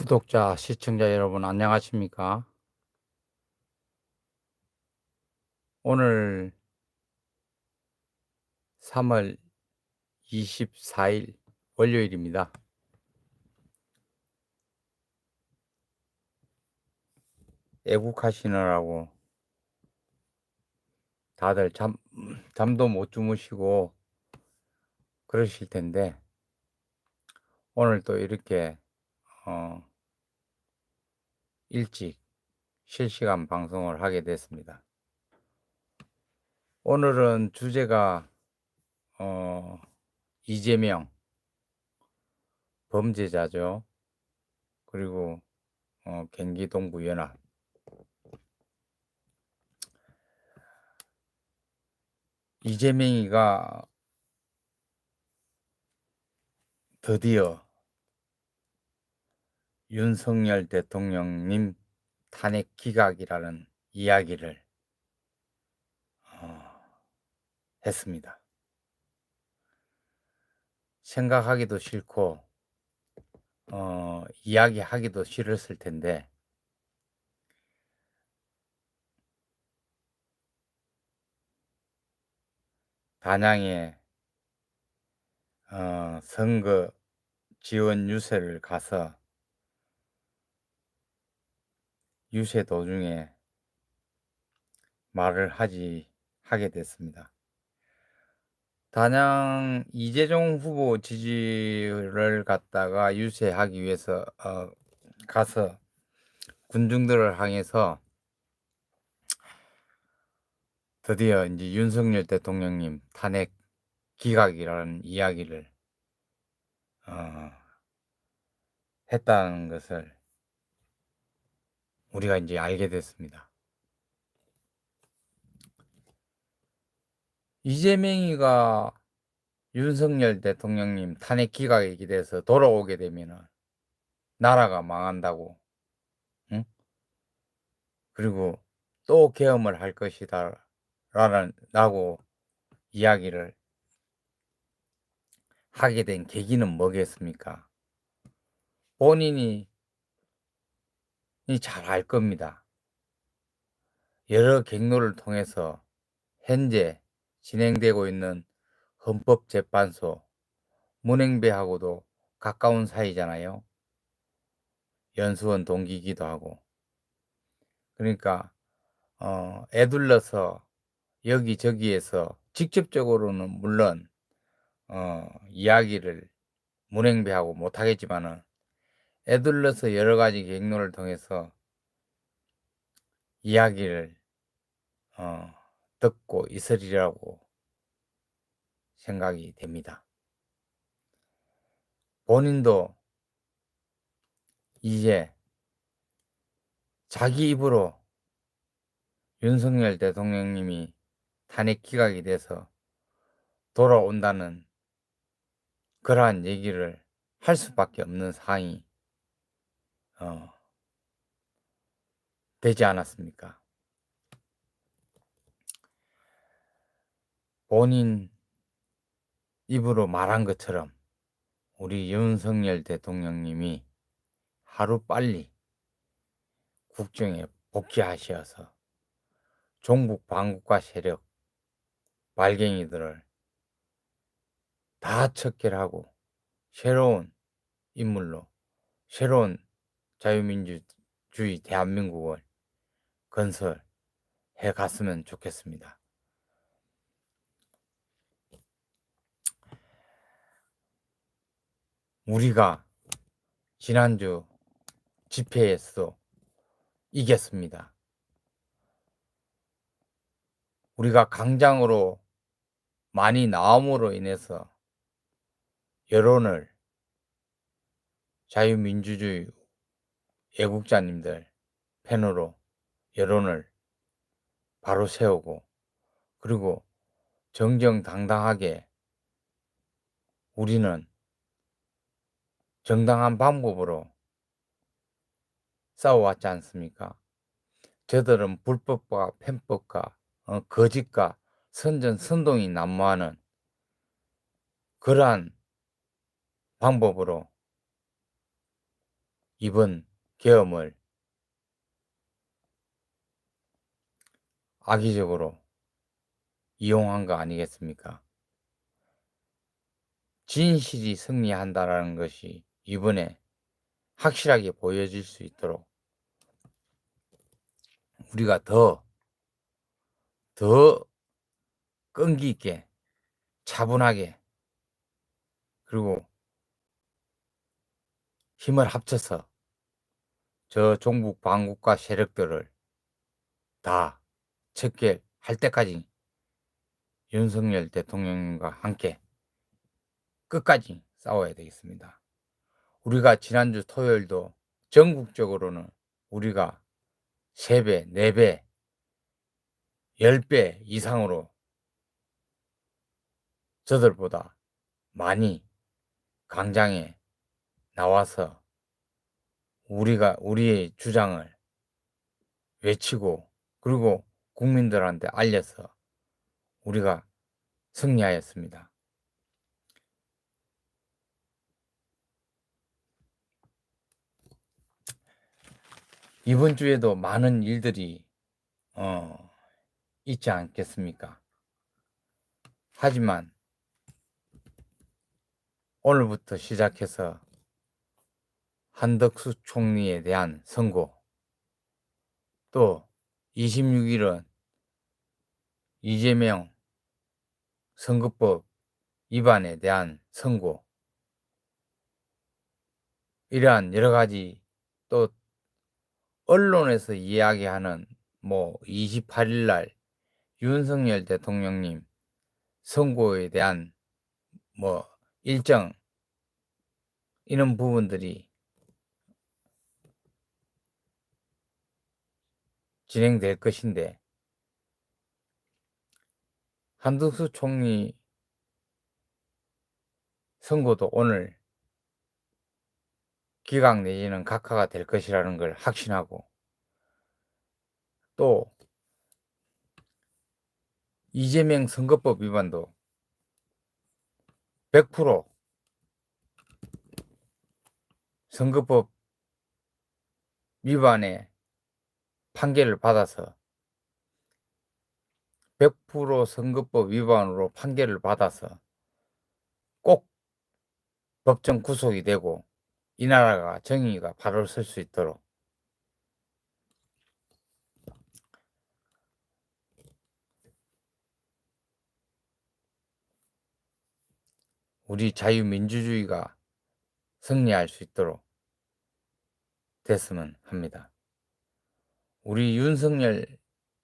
구독자, 시청자 여러분 안녕하십니까? 오늘 3월 24일 월요일입니다. 애국하시느라고 다들 잠, 잠도 못 주무시고 그러실 텐데 오늘 또 이렇게 어, 일찍 실시간 방송을 하게 됐습니다. 오늘은 주제가 어, 이재명 범죄자죠. 그리고 어, 경기동부 연합 이재명이가 드디어 윤석열 대통령님 탄핵 기각이라는 이야기를 어, 했습니다. 생각하기도 싫고 어, 이야기하기도 싫었을 텐데 단양에 어, 선거 지원 유세를 가서 유세 도중에 말을 하지 하게 됐습니다. 단양 이재종 후보 지지를 갖다가 유세하기 위해서 어, 가서 군중들을 향해서 드디어 이제 윤석열 대통령님 탄핵 기각이라는 이야기를 어, 했다는 것을 우리가 이제 알게 됐습니다. 이재명이가 윤석열 대통령님 탄핵 기각이 돼서 돌아오게 되면 나라가 망한다고, 응? 그리고 또 계엄을 할 것이다 라는 라고 이야기를 하게 된 계기는 뭐겠습니까? 본인이 잘 알 겁니다. 여러 경로를 통해서 현재 진행되고 있는 헌법재판소 문행배하고도 가까운 사이잖아요. 연수원 동기기도 하고. 그러니까 어, 애둘러서 여기저기에서 직접적으로는 물론 어, 이야기를 문행배하고 못하겠지만은 애둘러서 여러 가지 경로를 통해서 이야기를 어, 듣고 있으리라고 생각이 됩니다. 본인도 이제 자기 입으로 윤석열 대통령님이 탄핵 기각이 돼서 돌아온다는 그러한 얘기를 할 수밖에 없는 상황이 어, 되지 않았습니까? 본인 입으로 말한 것처럼 우리 윤석열 대통령님이 하루 빨리 국정에 복귀하셔서 종북 반국가 세력 발갱이들을 다 척결하고 새로운 인물로 새로운 자유민주주의 대한민국을 건설해 갔으면 좋겠습니다. 우리가 지난주 집회에서 이겼습니다. 우리가 강장으로 많이 나옴으로 인해서 여론을 자유민주주의 애국자님들 펜으로 여론을 바로 세우고 그리고 정정당당하게 우리는 정당한 방법으로 싸워왔지 않습니까? 저들은 불법과 편법과 어, 거짓과 선전 선동이 난무하는 그러한 방법으로 이번 계엄을 악의적으로 이용한 거 아니겠습니까? 진실이 승리한다라는 것이 이번에 확실하게 보여질 수 있도록 우리가 더, 더 끈기 있게, 차분하게, 그리고 힘을 합쳐서 저 종북 반국가 세력들을 다 척결할 때까지 윤석열 대통령과 함께 끝까지 싸워야 되겠습니다. 우리가 지난주 토요일도 전국적으로는 우리가 3배, 4배, 10배 이상으로 저들보다 많이 광장에 나와서 우리가 우리의 주장을 외치고 그리고 국민들한테 알려서 우리가 승리하였습니다. 이번 주에도 많은 일들이 어, 있지 않겠습니까? 하지만 오늘부터 시작해서 한덕수 총리에 대한 선고, 또 26일은 이재명 선거법 위반에 대한 선고, 이러한 여러 가지 또 언론에서 이야기하는 뭐 28일 날 윤석열 대통령님 선고에 대한 뭐 일정 이런 부분들이 진행될 것인데 한덕수 총리 선고도 오늘 기각 내지는 각하가 될 것이라는 걸 확신하고 또 이재명 선거법 위반도 100% 선거법 위반의 판결을 받아서 100% 선거법 위반으로 판결을 받아서 꼭 법정 구속이 되고 이 나라가 정의가 바로 설수 있도록 우리 자유민주주의가 승리할 수 있도록 됐으면 합니다. 우리 윤석열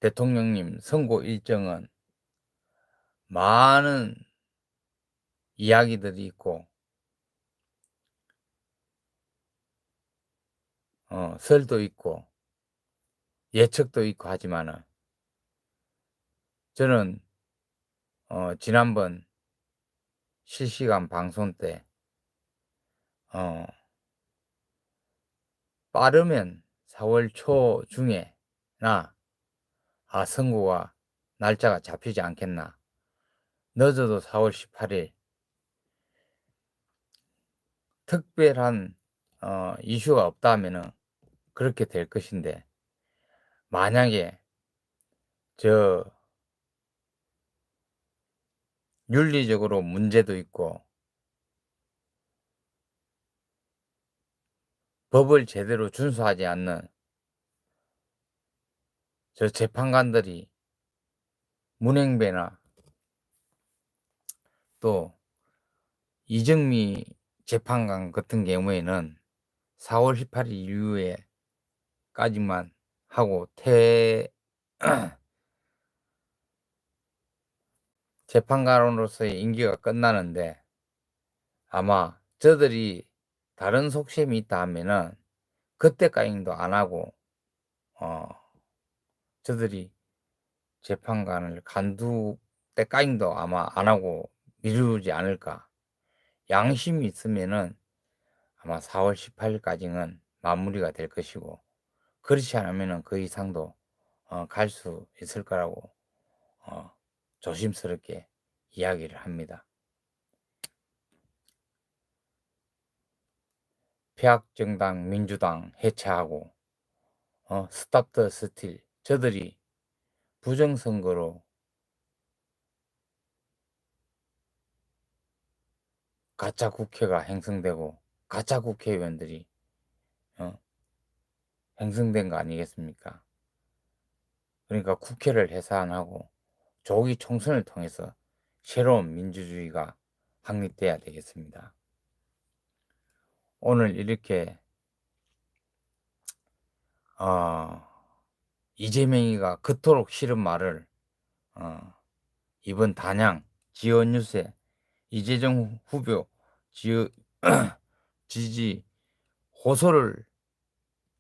대통령님 선고 일정은 많은 이야기들이 있고 어, 설도 있고 예측도 있고 하지만은 저는 어, 지난번 실시간 방송 때 어, 빠르면 4월 초 중에나 아 선고가 날짜가 잡히지 않겠나. 늦어도 4월 18일. 특별한 어, 이슈가 없다 하면은 그렇게 될 것인데 만약에 저 윤리적으로 문제도 있고 법을 제대로 준수하지 않는 저 재판관들이 문행배나 또 이정미 재판관 같은 경우에는 4월 18일 이후에까지만 하고 태 재판관으로서의 임기가 끝나는데 아마 저들이 다른 속셈이 있다 하면은 그때까지도 안 하고 어 저들이 재판관을 간두 때까지도 아마 안 하고 미루지 않을까 양심이 있으면은 아마 4월 18일까지는 마무리가 될 것이고 그렇지 않으면은 그 이상도 어, 갈 수 있을 거라고 어, 조심스럽게 이야기를 합니다. 폐학정당 민주당 해체하고 어, 더 스틸 저들이 부정선거로 가짜 국회가 행성되고 가짜 국회의원들이 어, 행성된 거 아니겠습니까? 그러니까 국회를 해산하고 조기 총선을 통해서 새로운 민주주의가 확립돼야 되겠습니다. 오늘 이렇게 어, 이재명이가 그토록 싫은 말을 어, 이번 단양 지원 뉴스에 이재정 후보 지, 지지 호소를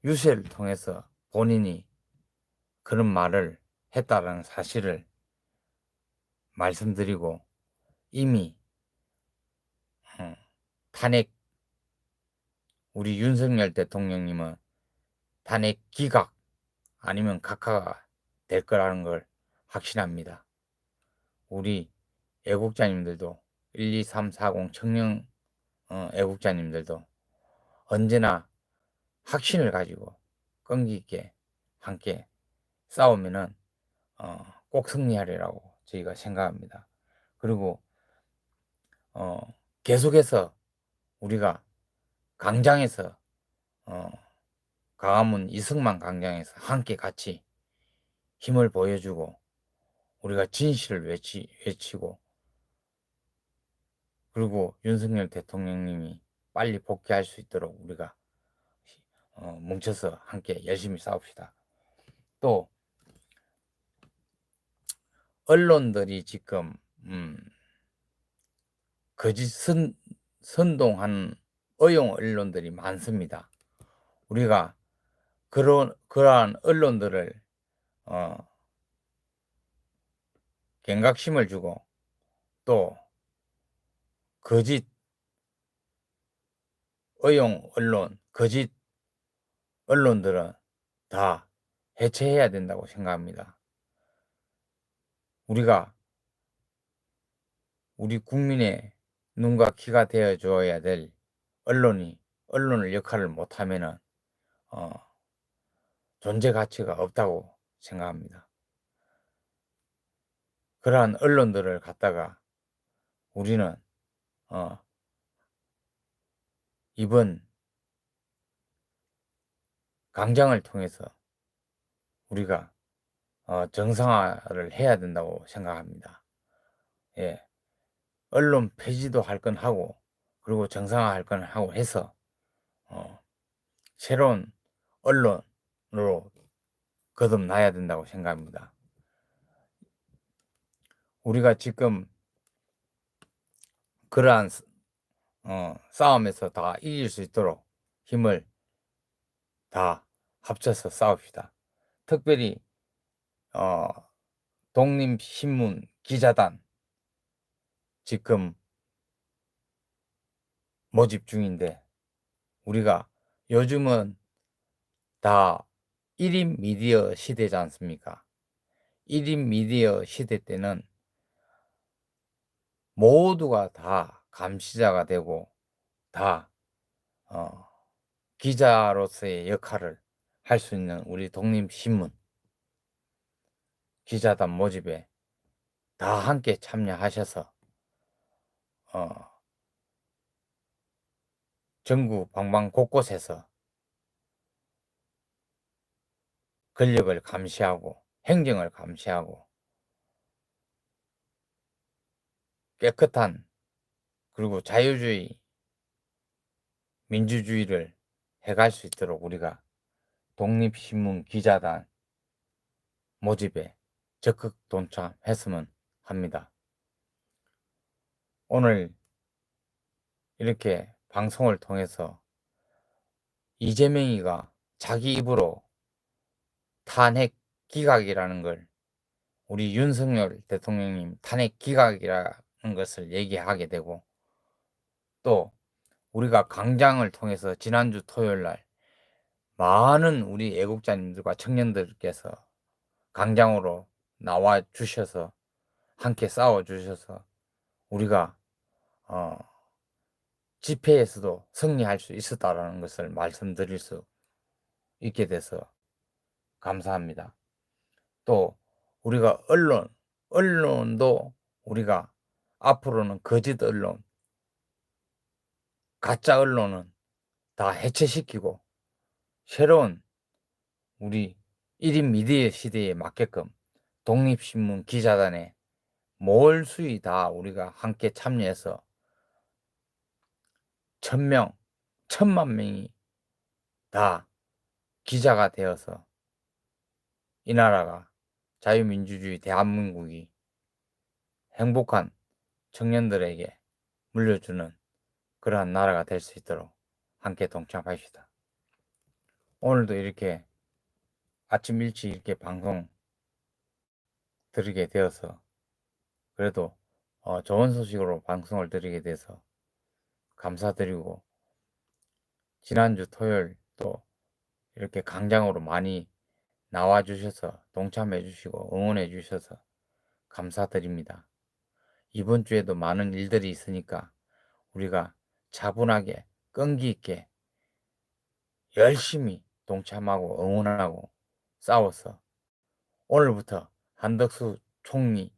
유세를 통해서 본인이 그런 말을 했다라는 사실을 말씀드리고 이미 어, 탄핵 우리 윤석열 대통령님은 탄핵 기각 아니면 각하가 될 거라는 걸 확신합니다. 우리 애국자님들도 1, 2, 3, 40 청년 어, 애국자님들도 언제나 확신을 가지고 끈기 있게 함께 싸우면은 어, 꼭 승리하리라고 저희가 생각합니다. 그리고 어, 계속해서 우리가 강장에서 어, 강화문 이승만 강장에서 함께 같이 힘을 보여주고 우리가 진실을 외치, 외치고 그리고 윤석열 대통령님이 빨리 복귀할 수 있도록 우리가 어, 뭉쳐서 함께 열심히 싸웁시다. 또 언론들이 지금 음, 거짓 선, 선동한 어용 언론들이 많습니다. 우리가 그런 그러한 언론들을 어, 경각심을 주고 또 거짓 어용 언론, 거짓 언론들은 다 해체해야 된다고 생각합니다. 우리가 우리 국민의 눈과 귀가 되어 줘야 될 언론이 언론을 역할을 못하면은 어, 존재 가치가 없다고 생각합니다. 그러한 언론들을 갖다가 우리는 어, 이번 강장을 통해서 우리가 어, 정상화를 해야 된다고 생각합니다. 예. 언론 폐지도 할 건 하고 그리고 정상화 할 건 하고 해서 어, 새로운 언론으로 거듭나야 된다고 생각합니다. 우리가 지금 그러한 어, 싸움에서 다 이길 수 있도록 힘을 다 합쳐서 싸웁시다. 특별히 어, 독립신문 기자단 지금 모집 중인데 우리가 요즘은 다 1인 미디어 시대지 않습니까? 1인 미디어 시대 때는 모두가 다 감시자가 되고 다 어, 기자로서의 역할을 할 수 있는 우리 독립신문 기자단 모집에 다 함께 참여하셔서 어, 전국 방방 곳곳에서 권력을 감시하고 행정을 감시하고 깨끗한 그리고 자유주의 민주주의를 해갈 수 있도록 우리가 독립신문 기자단 모집에 적극 동참했으면 합니다. 오늘 이렇게 방송을 통해서 이재명이가 자기 입으로 탄핵 기각이라는 걸 우리 윤석열 대통령님 탄핵 기각이라는 것을 얘기하게 되고 또 우리가 강장을 통해서 지난주 토요일 날 많은 우리 애국자님들과 청년들께서 강장으로 나와 주셔서 함께 싸워 주셔서 우리가 어 집회에서도 승리할 수 있었다라는 것을 말씀드릴 수 있게 돼서 감사합니다. 또 우리가 언론, 언론도 우리가 앞으로는 거짓 언론, 가짜 언론은 다 해체시키고 새로운 우리 1인 미디어 시대에 맞게끔 독립신문 기자단에 몰수이 다 우리가 함께 참여해서 천명, 천만 명이 다 기자가 되어서 이 나라가 자유민주주의 대한민국이 행복한 청년들에게 물려주는 그러한 나라가 될 수 있도록 함께 동참합시다. 오늘도 이렇게 아침 일찍 이렇게 방송 들으게 되어서 그래도 어, 좋은 소식으로 방송을 드리게 돼서 감사드리고 지난주 토요일 또 이렇게 강장으로 많이 나와 주셔서 동참해 주시고 응원해 주셔서 감사드립니다. 이번 주에도 많은 일들이 있으니까 우리가 차분하게 끈기 있게 열심히 동참하고 응원하고 싸워서 오늘부터 한덕수 총리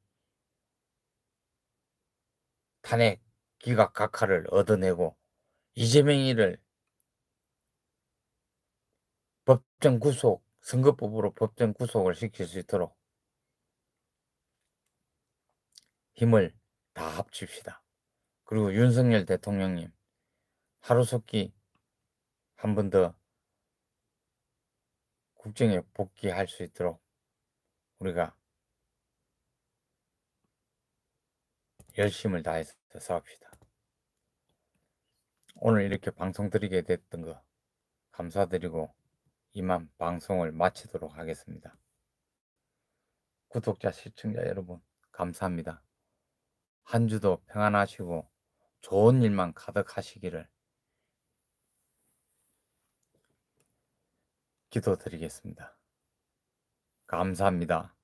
탄핵 기각 각하를 얻어내고 이재명이를 법정 구속 선거법으로 법정 구속을 시킬 수 있도록 힘을 다 합칩시다. 그리고 윤석열 대통령님 하루속히 한 번 더 국정에 복귀할 수 있도록 우리가 열심을 다해서 싸웁시다. 오늘 이렇게 방송 드리게 됐던 거 감사드리고 이만 방송을 마치도록 하겠습니다. 구독자, 시청자 여러분 감사합니다. 한 주도 평안하시고 좋은 일만 가득하시기를 기도드리겠습니다. 감사합니다.